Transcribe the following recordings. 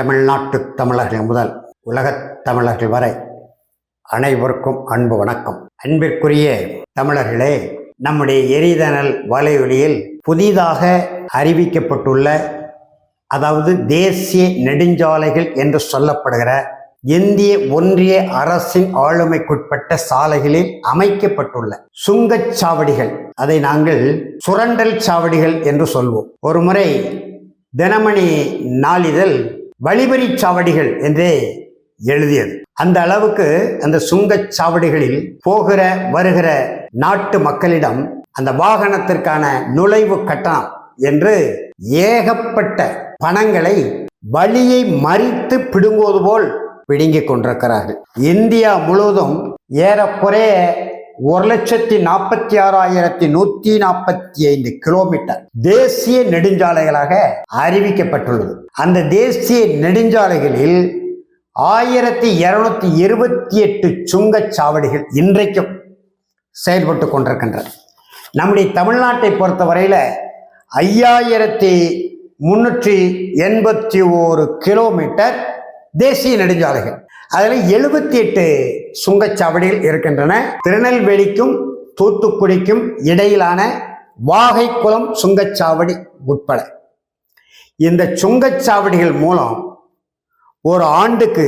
தமிழ்நாட்டு தமிழர்கள் முதல் உலகத் தமிழர்கள் வரை அனைவருக்கும் அன்பு வணக்கம். அன்பிற்குரிய தமிழர்களே நம்முடைய எரிதனல் வலையொலியில் புதிதாக அறிவிக்கப்பட்டுள்ள அதாவது தேசிய நெடுஞ்சாலைகள் என்று சொல்லப்படுகிற இந்திய ஒன்றிய அரசின் ஆளுமைக்குட்பட்ட சாலைகளில் அமைக்கப்பட்டுள்ள சுங்கச் சாவடிகள். அதை நாங்கள் சுரண்டல் சாவடிகள் என்று சொல்வோம். ஒருமுறை தினமணி நாளிதழ் வழிபறி சாவடிகள் என்றே எழுதியது. அந்த அளவுக்கு அந்த சுங்கச் சாவடிகளில் போகிற வருகிற நாட்டு மக்களிடம் அந்த வாகனத்திற்கான நுழைவு கட்டணம் என்று ஏகப்பட்ட பணங்களை வழியை மறித்து பிடுங்குவது போல் பிடுங்கிக் கொண்டிருக்கிறார்கள். இந்தியா முழுவதும் ஏறக்குறைய ஒரு லட்சத்தி நாற்பத்தி ஆறாயிரத்தி நூத்தி நாற்பத்தி ஐந்து கிலோமீட்டர் தேசிய நெடுஞ்சாலைகளாக அறிவிக்கப்பட்டுள்ளது. அந்த தேசிய நெடுஞ்சாலைகளில் ஆயிரத்தி இருநூத்தி இருபத்தி எட்டு சுங்கச் சாவடிகள் இன்றைக்கும் செயல்பட்டு கொண்டிருக்கின்றன. நம்முடைய தமிழ்நாட்டை பொறுத்தவரையில் ஐயாயிரத்தி முன்னூற்றி எண்பத்தி ஓரு கிலோமீட்டர் தேசிய நெடுஞ்சாலைகள். அதில் எழுபத்தி எட்டு சுங்கச்சாவடிகள் இருக்கின்றன. திருநெல்வேலிக்கும் தூத்துக்குடிக்கும் இடையிலான வாகைக்குளம் சுங்கச்சாவடி உட்பட. இந்த சுங்கச்சாவடிகள் மூலம் ஒரு ஆண்டுக்கு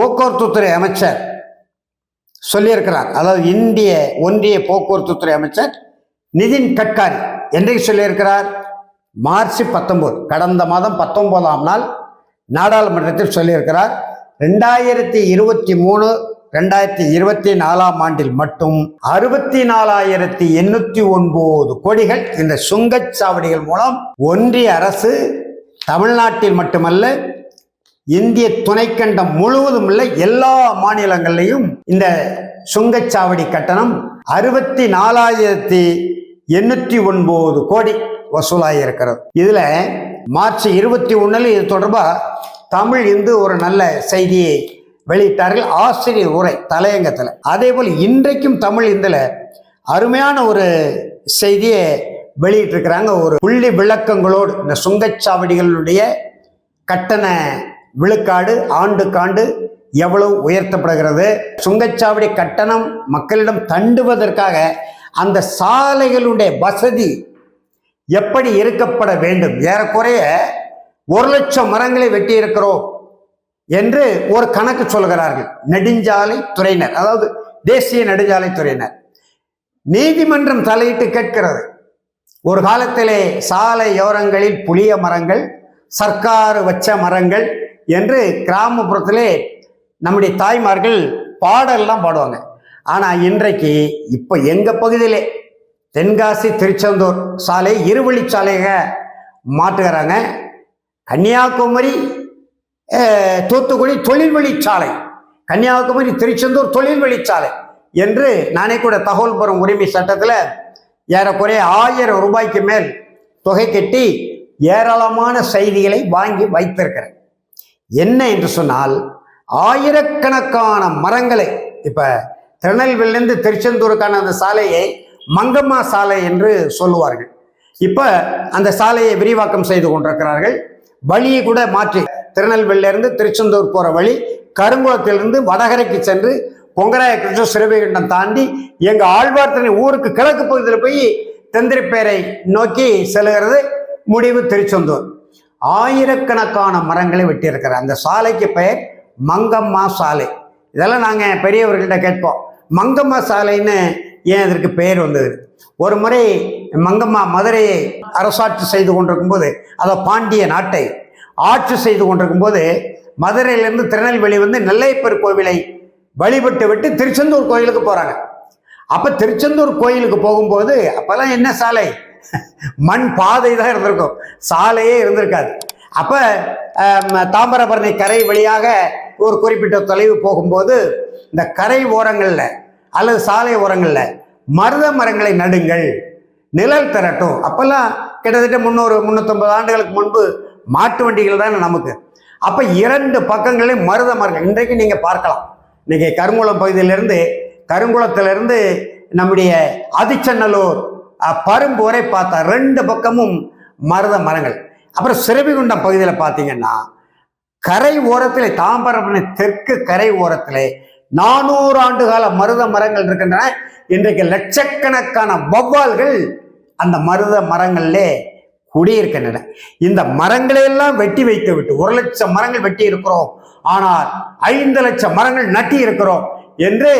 போக்குவரத்துத்துறை அமைச்சர் சொல்லியிருக்கிறார். அதாவது இந்திய ஒன்றிய போக்குவரத்துத்துறை அமைச்சர் நிதின் கட்காரி என்றைக்கு சொல்லியிருக்கிறார்? மார்ச் பத்தொன்பது கடந்த மாதம் பத்தொன்பதாம் நாள் நாடாளுமன்றத்தில் சொல்லியிருக்கிறார். ரெண்டாயிரத்தி இருபத்தி மூணு ரெண்டாயிரத்தி இருபத்தி நாலாம் ஆண்டில் மட்டும் அறுபத்தி நாலாயிரத்தி எண்ணூத்தி ஒன்பது கோடிகள் இந்த சுங்கச்சாவடிகள் மூலம் ஒன்றிய அரசு தமிழ்நாட்டில் மட்டுமல்ல இந்திய துணைக்கண்டம் முழுவதும் உள்ள எல்லா மாநிலங்களிலையும் இந்த சுங்கச்சாவடி கட்டணம் அறுபத்தி நாலாயிரத்தி எண்ணூற்றி ஒன்பது கோடி வசூலாகி இருக்கிறது இதுல மார்ச் இருபத்தி ஒண்ணுல இது தொடர்பா தமிழ் இந்து ஒரு நல்ல செய்தியை வெளியிட்டார்கள். ஆசிரியர் உரை தலையங்கத்தில். அதே போல் இன்றைக்கும் தமிழ் இந்தில் அருமையான ஒரு செய்தியை வெளியிட்டிருக்கிறாங்க. ஒரு புள்ளி விளக்கங்களோடு இந்த சுங்கச்சாவடிகளுடைய கட்டண விழுக்காடு ஆண்டுக்காண்டு எவ்வளவு உயர்த்தப்படுகிறது. சுங்கச்சாவடி கட்டணம் மக்களிடம் தண்டுவதற்காக அந்த சாலைகளுடைய வசதி எப்படி இருக்கப்பட வேண்டும்? ஏறக்குறைய ஒரு லட்சம் மரங்களை வெட்டியிருக்கிறோம் என்று ஒரு கணக்கு சொல்கிறார்கள். நெடுஞ்சாலை துறையினர் அதாவது தேசிய நெடுஞ்சாலை துறையினர் நீதிமன்றம் தலையிட்டு கேட்கிறது ஒரு காலத்திலே சாலையோரங்களில் புளிய மரங்கள் சர்க்கார் வச்ச மரங்கள் என்று கிராமப்புறத்திலே நம்முடைய தாய்மார்கள் பாடல்லாம் பாடுவாங்க. ஆனால் இன்றைக்கு இப்போ எங்கள் பகுதியிலே தென்காசி திருச்செந்தூர் சாலை இருவழி சாலையாக மாற்றுகிறாங்க. கன்னியாகுமரி தூத்துக்குடி தொழில்வழி சாலை கன்னியாகுமரி திருச்செந்தூர் தொழில்வழி சாலை என்று நானே கூட தகவல் பெறும் உரிமை சட்டத்தில் ஏறக்குறைய ஆயிரம் ரூபாய்க்கு மேல் தொகை கட்டி ஏராளமான செய்திகளை வாங்கி வைத்திருக்கிறேன். என்ன என்று சொன்னால் ஆயிரக்கணக்கான மரங்களை இப்போ திருநெல்வேலியிலேருந்து திருச்செந்தூருக்கான அந்த சாலையை மங்கம்மா சாலை என்று சொல்லுவார்கள். இப்போ அந்த சாலையை விரிவாக்கம் செய்து கொண்டிருக்கிறார்கள். வழியை கூட மாற்றி. திருநெல்வேலியிலிருந்து திருச்செந்தூர் போகிற வழி கருங்குளத்திலிருந்து வடகரைக்கு சென்று பொங்கராய கிருஷ்ண சிறுவைகண்டம் தாண்டி எங்கள் ஆழ்வார்த்தனை ஊருக்கு கிழக்கு பகுதியில் போய் தெந்திரிப்பேரை நோக்கி செல்கிறது முடிவு திருச்செந்தூர். ஆயிரக்கணக்கான மரங்களை வெட்டியிருக்கிறார். அந்த சாலைக்கு பெயர் மங்கம்மா சாலை. இதெல்லாம் நாங்கள் பெரியவர்கள்ட்ட கேட்போம். மங்கம்மா சாலைன்னு ஏன் இதற்கு பெயர் வந்தது? ஒரு முறை மங்கம்மா மதுரையை அரசாட்சி செய்து கொண்டிருக்கும் போது அதை பாண்டிய நாட்டை ஆட்சி செய்து கொண்டிருக்கும்போது மதுரையிலிருந்து திருநெல்வேலி வந்து நெல்லையப்பர் கோவிலை வழிபட்டு விட்டு திருச்செந்தூர் கோயிலுக்கு போகிறாங்க அப்போ திருச்செந்தூர் கோயிலுக்கு போகும்போது அப்போல்லாம் என்ன சாலை? மண் பாதை தான் இருந்திருக்கும். சாலையே இருந்திருக்காது. அப்போ தாம்பரபரணி கரை வழியாக ஒரு குறிப்பிட்ட தொலைவு போகும்போது இந்த கரை ஓரங்களில் அல்லது சாலை ஓரங்களில் மருத மரங்களை நடுங்கள். நிழல் திரட்டும். அப்போல்லாம் கிட்டத்தட்ட முந்நூறு முந்நூற்றம்பது ஆண்டுகளுக்கு முன்பு மாட்டு வண்டிகள் தானே நமக்கு. அப்போ இரண்டு பக்கங்களையும் மருத மரங்கள். இன்றைக்கு நீங்கள் பார்க்கலாம். இன்றைக்கி கருங்குளம் பகுதியிலிருந்து கருங்குளத்திலிருந்து நம்முடைய அதிச்சன்னலூர் பரும்பூரை பரும்பு வரை பார்த்தா ரெண்டு பக்கமும் மருத மரங்கள். அப்புறம் சிறுவிகுண்டம் பகுதியில் பார்த்தீங்கன்னா கரை ஓரத்தில் தாம்பரம் தெற்கு கரை ஓரத்திலே நானூறு ஆண்டு கால மருத மரங்கள் இருக்கின்றன. இன்றைக்கு லட்சக்கணக்கான வௌவால்கள் அந்த மருத மரங்களிலே குடியிருக்கின்றன. இந்த மரங்களை எல்லாம் வெட்டி வைத்து விட்டு ஒரு லட்சம் மரங்கள் வெட்டி இருக்கிறோம். ஆனால் ஐந்து லட்சம் மரங்கள் நட்டி இருக்கிறோம் என்று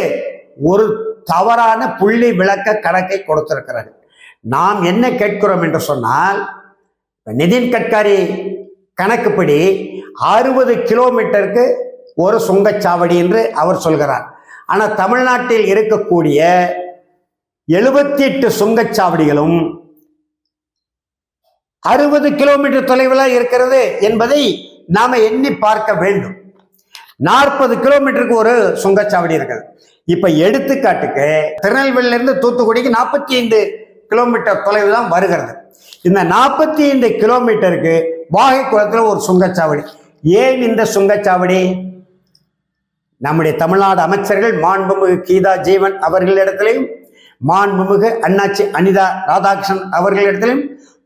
ஒரு தவறான புள்ளி விளக்க கணக்கை கொடுத்திருக்கிறார்கள். நாம் என்ன கேட்கிறோம் என்று சொன்னால் நிதின் கட்காரி கணக்குப்படி அறுபது கிலோமீட்டருக்கு ஒரு சுங்கச்சாவடி என்று அவர் சொல்கிறார். ஆனால் தமிழ்நாட்டில் இருக்கக்கூடிய எழுபத்தி எட்டு சுங்கச்சாவடிகளும் அறுபது கிலோமீட்டர் தொலைவில் இருக்கிறது என்பதை நாம எண்ணி பார்க்க வேண்டும். நாற்பது கிலோமீட்டருக்கு ஒரு சுங்கச்சாவடி இருக்குது. இப்ப எடுத்துக்காட்டுக்கு திருநெல்வேலியிலிருந்து தூத்துக்குடிக்கு நாற்பத்தி ஐந்து கிலோமீட்டர் தொலைவு தான் வருகிறது. இந்த நாற்பத்தி ஐந்து கிலோமீட்டருக்கு வாகை குளத்தில் ஒரு சுங்கச்சாவடி ஏன் இந்த சுங்கச்சாவடி நம்முடைய தமிழ்நாடு அமைச்சர்கள் மாண்புமிகு கீதா ஜீவன் அவர்களிடத்திலையும் மாண்புமிகு அண்ணாச்சி அனிதா ராதாகிருஷ்ணன் அவர்களிடத்திலும்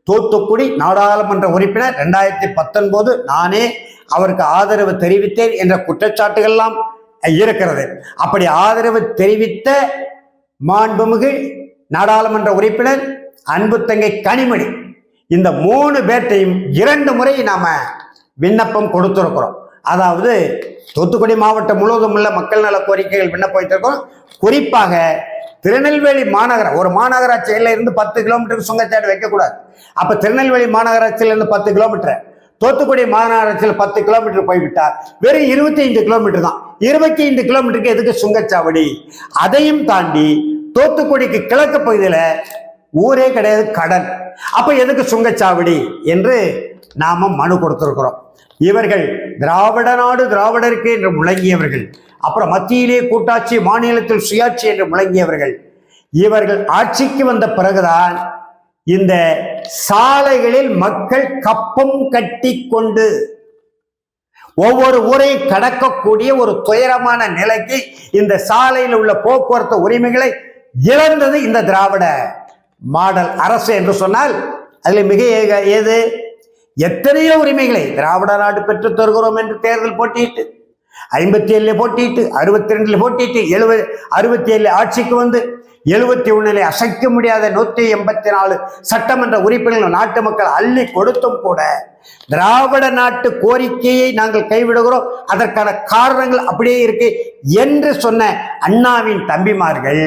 தூத்துக்குடி நாடாளுமன்ற உறுப்பினர் ரெண்டாயிரத்தி பத்தொன்பது நானே அவருக்கு ஆதரவு தெரிவித்தேன் என்ற குற்றச்சாட்டுகள்லாம் இருக்கிறது. அப்படி ஆதரவு தெரிவித்த மாண்புமிகு நாடாளுமன்ற உறுப்பினர் அன்பு தங்கை கனிமணி இந்த மூணு பேர்ட்டையும் இரண்டு முறை நாம விண்ணப்பம் கொடுத்துருக்கிறோம். அதாவது தூத்துக்குடி மாவட்டம் முழுவதும் உள்ள மக்கள் நல கோரிக்கைகள் விண்ணப்பித்திருக்கோம். குறிப்பாக திருநெல்வேலி மாநகரம் ஒரு மாநகராட்சியில இருந்து பத்து கிலோமீட்டருக்கு சுங்கச்சாடு வைக்கக்கூடாது. அப்ப திருநெல்வேலி மாநகராட்சியில இருந்து பத்து கிலோமீட்டர் தோத்துக்குடி மாநகராட்சியில் பத்து கிலோமீட்டர் போய்விட்டால் வெறும் இருபத்தி ஐந்து கிலோமீட்டர் தான். இருபத்தி ஐந்து கிலோமீட்டருக்கு எதுக்கு சுங்கச்சாவடி? அதையும் தாண்டி தோத்துக்குடிக்கு கிழக்கு பகுதியில் ஊரே கிடையாது கடல். அப்ப எதுக்கு சுங்கச்சாவடி? என்று நாம மனு கொடுத்துருக்குறோம். இவர்கள் திராவிட நாடு திராவிடருக்கு என்று முழங்கியவர்கள். அப்புறம் மத்தியிலே கூட்டாட்சி மாநிலத்தில் சுயாட்சி என்று முழங்கியவர்கள். இவர்கள் ஆட்சிக்கு வந்த பிறகுதான் இந்த சாலைகளில் மக்கள் கப்பம் கட்டி கொண்டு ஒவ்வொரு ஊரையும் கடக்கக்கூடிய ஒரு துயரமான நிலைக்கு இந்த சாலையில் உள்ள போக்குவரத்து உரிமைகளை இழந்தது இந்த திராவிட மாடல் அரசு என்று சொன்னால் அதில் மிக ஏக- ஏது? எத்தனையோ உரிமைகளை திராவிட நாடு பெற்று தருகிறோம் என்று தேர்தல் போட்டியிட்டு ஐம்பத்தி ஏழுல போட்டிட்டு அறுபத்தி ரெண்டுல போட்டிட்டு எழுபது அறுபத்தி ஏழுல ஆட்சிக்கு வந்து எழுபத்தி ஒண்ணுல அசைக்க முடியாத நூத்தி எண்பத்தி நாலு சட்டமன்ற உறுப்பினர்கள் நாட்டு மக்கள் அள்ளி கொடுத்தும் கூட திராவிட நாட்டு கோரிக்கையை நாங்கள் கைவிடுகிறோம். அதற்கான காரணங்கள் அப்படியே இருக்கு என்று சொன்ன அண்ணாவின் தம்பிமார்கள்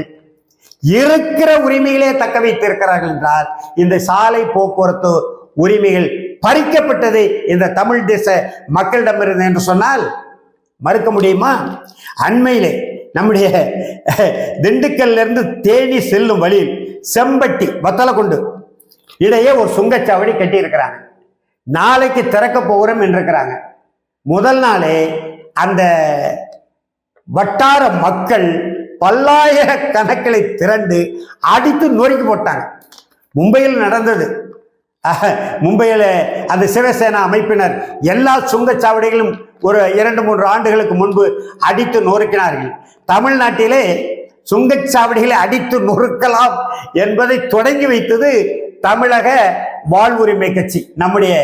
இருக்கிற உரிமைகளே தக்க வைத்திருக்கிறார்கள் என்றால் இந்த சாலை போக்குவரத்து உரிமைகள் பறிக்கப்பட்டது இந்த தமிழ் தேச மக்களிடமிருந்து என்று சொன்னால் மறுக்க முடியுமா? அண்மையிலே நம்முடைய திண்டுக்கல்ல இருந்து தேனி செல்லும் வழியில் செம்பட்டி வத்தலக்குண்டு இடையே ஒரு சுங்கச்சாவடி கட்டியிருக்கிறாங்க. நாளைக்கு திறக்க போகிறோம் என்றிருக்கிறாங்க. முதல் நாளே அந்த வட்டார மக்கள் பல்லாயிரக்கணக்கில் திரண்டு அடித்து நொறுக்கி போட்டாங்க. மும்பையில் நடந்தது. மும்பையில் அந்த சிவசேனா அமைப்பினர் எல்லா சுங்கச்சாவடிகளும் ஒரு இரண்டு மூன்று ஆண்டுகளுக்கு முன்பு அடித்து நொறுக்கினார்கள். தமிழ்நாட்டிலே சுங்கச்சாவடிகளை அடித்து நொறுக்கலாம் என்பதை தொடங்கி வைத்தது தமிழக வாழ்வுரிமை கட்சி. நம்முடைய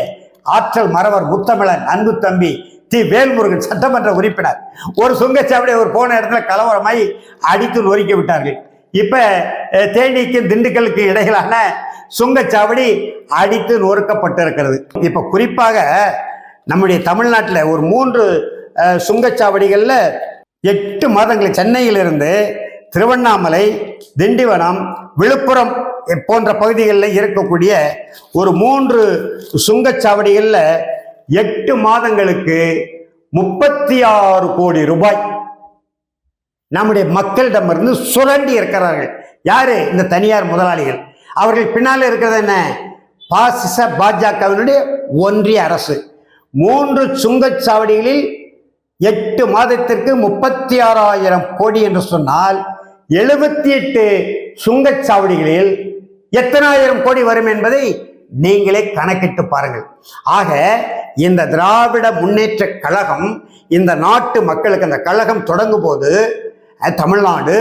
ஆற்றல் மறவர் முத்தமிழன் அன்பு தம்பி தி வேல்முருகன் சட்டமன்ற உறுப்பினர். ஒரு சுங்கச்சாவடி ஒரு போன இடத்துல கலவரமாய் அடித்து நொறுக்கி விட்டார்கள். இப்ப அஹ், தேனிக்கும் திண்டுக்கலுக்கு இடையிலான சுங்கச்சாவடி அடித்து நொறுக்கப்பட்டிருக்கிறது. இப்ப குறிப்பாக நம்முடைய தமிழ்நாட்டில் ஒரு மூன்று சுங்கச்சாவடிகளில் எட்டு மாதங்கள் சென்னையிலிருந்து திருவண்ணாமலை திண்டிவனம் விழுப்புரம் போன்ற பகுதிகளில் இருக்கக்கூடிய ஒரு மூன்று சுங்கச்சாவடிகளில் எட்டு மாதங்களுக்கு முப்பத்தி ஆறு கோடி ரூபாய் நம்முடைய மக்களிடமிருந்து சுரண்டி இருக்கிறார்கள். யாரு? இந்த தனியார் முதலாளிகள். அவர்கள் பின்னால் இருக்கிறது என்ன? பாசிச பாஜகவினுடைய ஒன்றிய அரசு. மூன்று சுங்கச்சாவடிகளில் எட்டு மாதத்திற்கு முப்பத்தி ஆறாயிரம் கோடி என்று சொன்னால் எழுபத்தி எட்டு சுங்கச்சாவடிகளில் எத்தனாயிரம் கோடி வரும் என்பதை நீங்களே கணக்கிட்டு பாருங்கள். ஆக இந்த திராவிட முன்னேற்ற கழகம் இந்த நாட்டு மக்களுக்கு அந்த கழகம் தொடங்கும் போது தமிழ்நாடு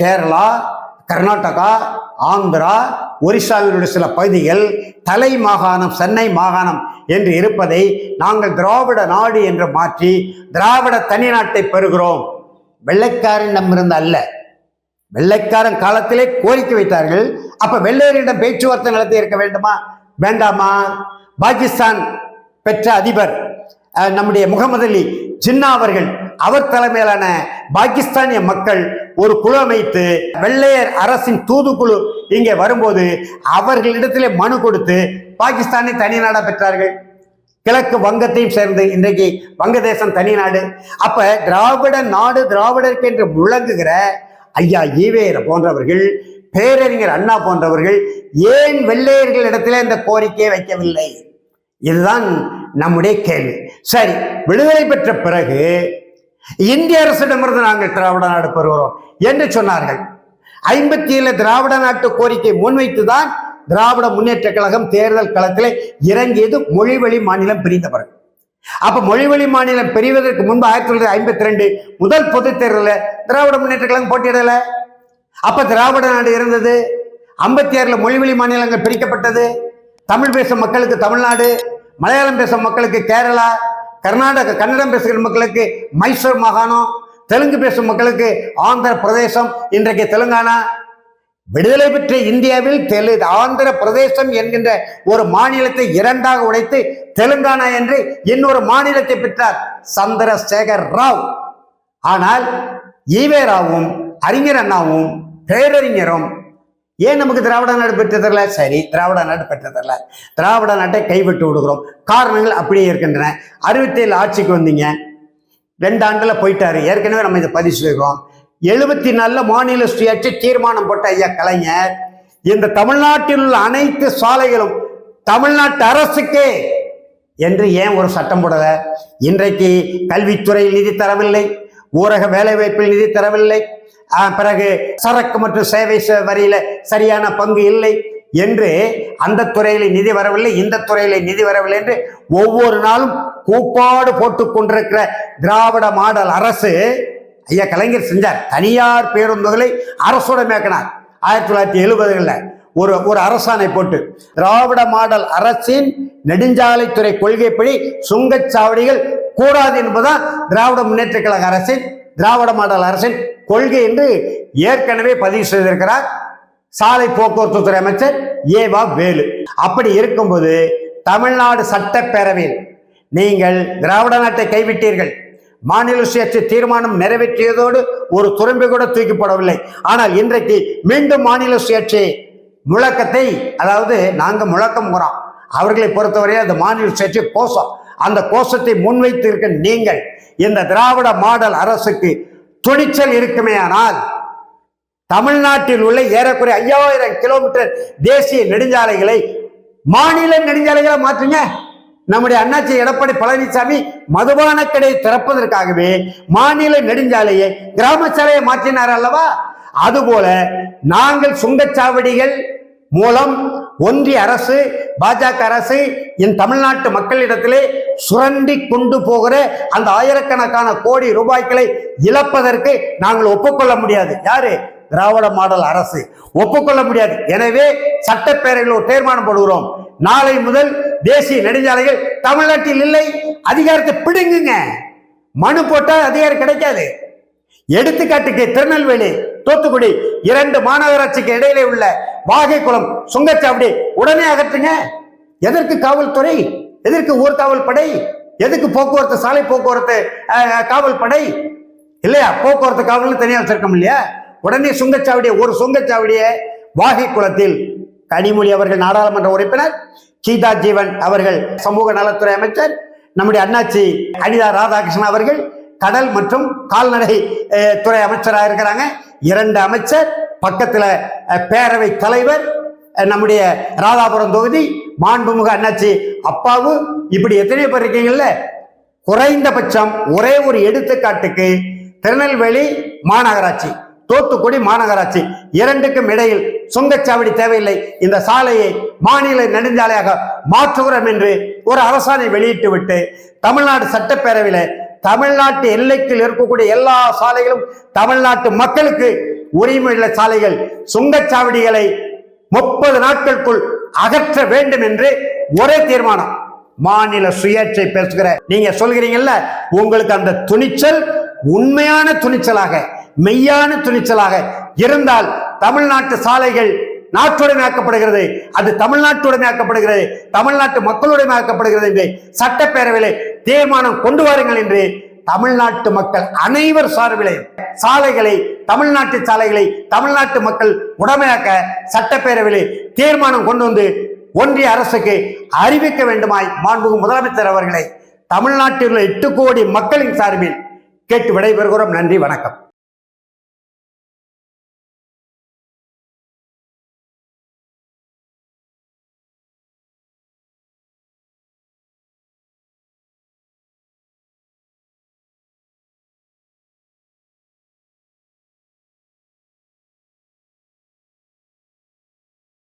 கேரளா கர்நாடகா ஆந்திரா ஒரிசாவினுடைய சில பகுதிகள் தலை மாகாணம் சென்னை மாகாணம் என்று இருப்பதை நாங்கள் திராவிட நாடு என்று மாற்றி திராவிட தனி நாட்டை பெறுகிறோம் வெள்ளைக்காரனிடமிருந்து அல்ல. வெள்ளைக்காரன் காலத்திலே கோரிக்கை வைத்தார்கள். அப்ப வெள்ளையரிடம் பேச்சுவார்த்தை நடத்தி இருக்க வேண்டுமா? வேண்டாமா? பாகிஸ்தான் பெற்ற அதிபர் நம்முடைய முகமது அலி ஜின்னா அவர்கள் அவர் தலைமையிலான பாகிஸ்தானிய மக்கள் ஒரு குழு அமைத்து வெள்ளையர் அரசின் தூதுக்குழு இங்கே வரும்போது அவர்களிடத்திலே மனு கொடுத்து பாகிஸ்தானை தனி நாடா பெற்றார்கள். கிழக்கு வங்கத்தையும் சேர்ந்து இன்றைக்கு வங்கதேசம் தனி நாடு. அப்ப திராவிட நாடு திராவிடருக்கு என்று முழங்குகிற ஐயா ஈவேர போன்றவர்கள் பேரறிஞர் அண்ணா போன்றவர்கள் ஏன் வெள்ளையர்களிடத்திலே இந்த கோரிக்கையை வைக்கவில்லை? இதுதான் நம்முடைய கேள்வி. சரி விடுதலை பெற்ற பிறகு இந்திய அரசிடமிருந்து நாங்கள் திராவிட நாடு பெறுகிறோம் என்று சொன்னார்கள். ஐம்பத்தி ஏழு திராவிட நாட்டு கோரிக்கை முன்வைத்துதான் திராவிட முன்னேற்ற கழகம் தேர்தல் களத்தில் இறங்கியது மொழிவழி மாநிலம் பிரிந்த பிறகு அப்ப மொழிவழி மாநிலம் பிரிவதற்கு முன்பு ஆயிரத்தி தொள்ளாயிரத்தி ஐம்பத்தி ரெண்டு முதல் பொதுத் தேர்தலில் திராவிட முன்னேற்ற கழகம் போட்டியிடல. அப்ப திராவிட நாடு இருந்தது. ஐம்பத்தி ஆறுல மொழிவழி மாநிலங்கள் பிரிக்கப்பட்டது. தமிழ் பேசும் மக்களுக்கு தமிழ்நாடு மலையாளம் பேசும் மக்களுக்கு கேரளா கர்நாடக கன்னடம் பேசுகிற மக்களுக்கு மைசூர் மாகாணம் தெலுங்கு பேசும் மக்களுக்கு ஆந்திர பிரதேசம் இன்றைக்கு தெலுங்கானா. விடுதலை பெற்ற இந்தியாவில் தெலு ஆந்திர பிரதேசம் என்கின்ற ஒரு மாநிலத்தை இரண்டாக உடைத்து தெலுங்கானா என்று இன்னொரு மாநிலத்தை பெற்றார் சந்திரசேகர் ராவ். ஆனால் ஈவே ராவும் அறிஞர் அண்ணாவும் பேரறிஞரும் ஏன் நமக்கு திராவிட நாடு பெற்று தரல? சரி திராவிட நாடு பெற்று தரல. திராவிட நாட்டை கைவிட்டு விடுகிறோம். காரணங்கள் அப்படியே இருக்கின்றன. அறுபத்தேழு ஆட்சிக்கு வந்தீங்க. ரெண்டு ஆண்டில் போயிட்டாரு. ஏற்கனவே நம்ம இதை பதிவு செய்கிறோம் எழுபத்தி நாலில் மாநில சுயாட்சி தீர்மானம் போட்ட ஐயா கலைஞர் இந்த தமிழ்நாட்டில் உள்ள அனைத்து சாலைகளும் தமிழ்நாட்டு அரசுக்கே என்று ஏன் ஒரு சட்டம் போடல? இன்றைக்கு கல்வித்துறையில் நிதி தரவில்லை. ஊரக வேலைவாய்ப்பில் நிதி தரவில்லை. பிறகு சரக்கு மற்றும் சேவை வரியில சரியான பங்கு இல்லை என்று அந்த துறையில நிதி வரவில்லை இந்த துறையில நிதி வரவில்லை என்று ஒவ்வொரு நாளும் கூப்பாடு போட்டுக் கொண்டிருக்கிற திராவிட மாடல் அரசு ஐயா கலைஞர் செஞ்சார். தனியார் பேருந்துகளை அரசுடைமையாக்கினார் ஆயிரத்தி தொள்ளாயிரத்தி எழுபதுகளில் ஒரு ஒரு அரசாணை போட்டு. திராவிட மாடல் அரசின் நெடுஞ்சாலைத்துறை கொள்கைப்படி சுங்கச்சாவடிகள் கூடாது என்பதுதான் திராவிட முன்னேற்ற கழக அரசின் திராவிட மாடல் அரசின் கொள்கை என்று ஏற்கனவே பதிவு செய்திருக்கிறார். சாலை போக்குவரத்து துறை அமைச்சர் ஏவா வேலு. அப்படி இருக்கும்போது தமிழ்நாடு சட்டப்பேரவையில் நீங்கள் திராவிட நாட்டை கைவிட்டீர்கள். மாநில சுயாட்சி தீர்மானம் நிறைவேற்றியதோடு ஒரு துரும்பு கூட தூக்கிப்படவில்லை ஆனால் இன்றைக்கு மீண்டும் மாநில சுயாட்சி முழக்கத்தை அதாவது நாங்கள் முழக்கம் போறோம். அவர்களை பொறுத்தவரை அந்த மாநில சுயாட்சி கோஷம். அந்த கோஷத்தை முன்வைத்திருக்க நீங்கள் இந்த திராவிட மாடல் அரசுக்கு துணிச்சல் இருக்குமே ஆனால் தமிழ்நாட்டில் உள்ள ஏறக்குறைய ஐயாயிரம் கிலோமீட்டர் தேசிய நெடுஞ்சாலைகளை மாநில நெடுஞ்சாலைகளை மாற்றுங்க. நம்முடைய அண்ணாச்சி எடப்பாடி பழனிசாமி மதுபான கடையை திறப்பதற்காகவே மாநில நெடுஞ்சாலையை கிராம சாலையை மாற்றினார் அல்லவா? அதுபோல நாங்கள் சுங்கச்சாவடிகள் மூலம் ஒன்றிய அரசு பாஜக அரசு என் தமிழ்நாட்டு மக்களிடத்திலே சுரண்டி கொண்டு போகிற அந்த ஆயிரக்கணக்கான கோடி ரூபாய்களை இழப்பதற்கு நாங்கள் ஒப்புக்கொள்ள முடியாது. யாரு? திராவிட மாடல் அரசு. ஒப்புக்கொள்ள முடியாது. எனவே சட்டப்பேரவையில் ஒரு தீர்மானம் போடுகிறோம். நாளை முதல் தேசிய நெடுஞ்சாலைகள் தமிழ்நாட்டில் இல்லை. அதிகாரத்தை பிடுங்குங்க. மனு போட்டால் அதிகாரம் கிடைக்காது. எடுத்துக்காட்டுக்கு திருநெல்வேலி தூத்துக்குடி இரண்டு மாநகராட்சிக்கு இடையிலே உள்ள வாகைக்குளம் சுங்கச்சாவடி. உடனே அகற்றுங்க. எதற்கு காவல்துறை? எதற்கு ஊர் காவல் படை? எதுக்கு போக்குவரத்து சாலை போக்குவரத்து காவல் படை? இல்லையா? போக்குவரத்து காவல்னு தனியாக வச்சிருக்கோம் இல்லையா? உடனே சுங்கச்சாவடியை ஒரு சுங்கச்சாவடியை வாகை குளத்தில் கனிமொழி அவர்கள் நாடாளுமன்ற உறுப்பினர் கீதா ஜீவன் அவர்கள் சமூக நலத்துறை அமைச்சர் நம்முடைய அண்ணாச்சி அனிதா ராதாகிருஷ்ணன் அவர்கள் கடல் மற்றும் கால்நடை துறை அமைச்சராக இருக்கிறாங்க. இரண்டு அமைச்சர் பக்கத்தில் பேரவை தலைவர் நம்முடைய ராதாபுரம் தொகுதி மாண்புமிகு அண்ணாச்சி அப்பாவு இப்படி எத்தனை பேர் இருக்கீங்கல்ல? குறைந்தபட்சம் ஒரே ஒரு எடுத்துக்காட்டுக்கு திருநெல்வேலி மாநகராட்சி தூத்துக்குடி மாநகராட்சி இரண்டுக்கும் இடையில் சுங்கச்சாவடி தேவையில்லை. இந்த சாலையை மாநில நெடுஞ்சாலையாக மாற்றுகிறோம் என்று ஒரு அரசாணை வெளியிட்டு விட்டு தமிழ்நாடு சட்டப்பேரவையில் தமிழ்நாட்டு எல்லைக்குள் இருக்கக்கூடிய எல்லா சாலைகளும் தமிழ்நாட்டு மக்களுக்கு உரிமையுள்ள சாலைகள் சுங்கச்சாவடிகளை முப்பது நாட்களுக்குள் அகற்ற வேண்டும் என்று ஒரே தீர்மானம். மாநில சுயேட்சை பேசுகிற நீங்க சொல்கிறீங்கல்ல உங்களுக்கு அந்த துணிச்சல் உண்மையான துணிச்சலாக மெய்யான துணிச்சலாக இருந்தால் தமிழ்நாட்டு சாலைகள் நாட்டுடைமையாக்கப்படுகிறது. அது தமிழ்நாட்டுடைமையாக்கப்படுகிறது. தமிழ்நாட்டு மக்களுடைமையாக்கப்படுகிறது என்று சட்டப்பேரவையில் தீர்மானம் கொண்டு வாருங்கள் என்று தமிழ்நாட்டு மக்கள் அனைவர் சார்பிலே சாலைகளை தமிழ்நாட்டு சாலைகளை தமிழ்நாட்டு மக்கள் உடமையாக்க சட்டப்பேரவையில் தீர்மானம் கொண்டு வந்து ஒன்றிய அரசுக்கு அறிவிக்க வேண்டுமாய் மாண்புகு முதலமைச்சர் அவர்களை தமிழ்நாட்டில் உள்ள எட்டு கோடி மக்களின் சார்பில் கேட்டு விடைபெறுகிறோம். நன்றி வணக்கம்.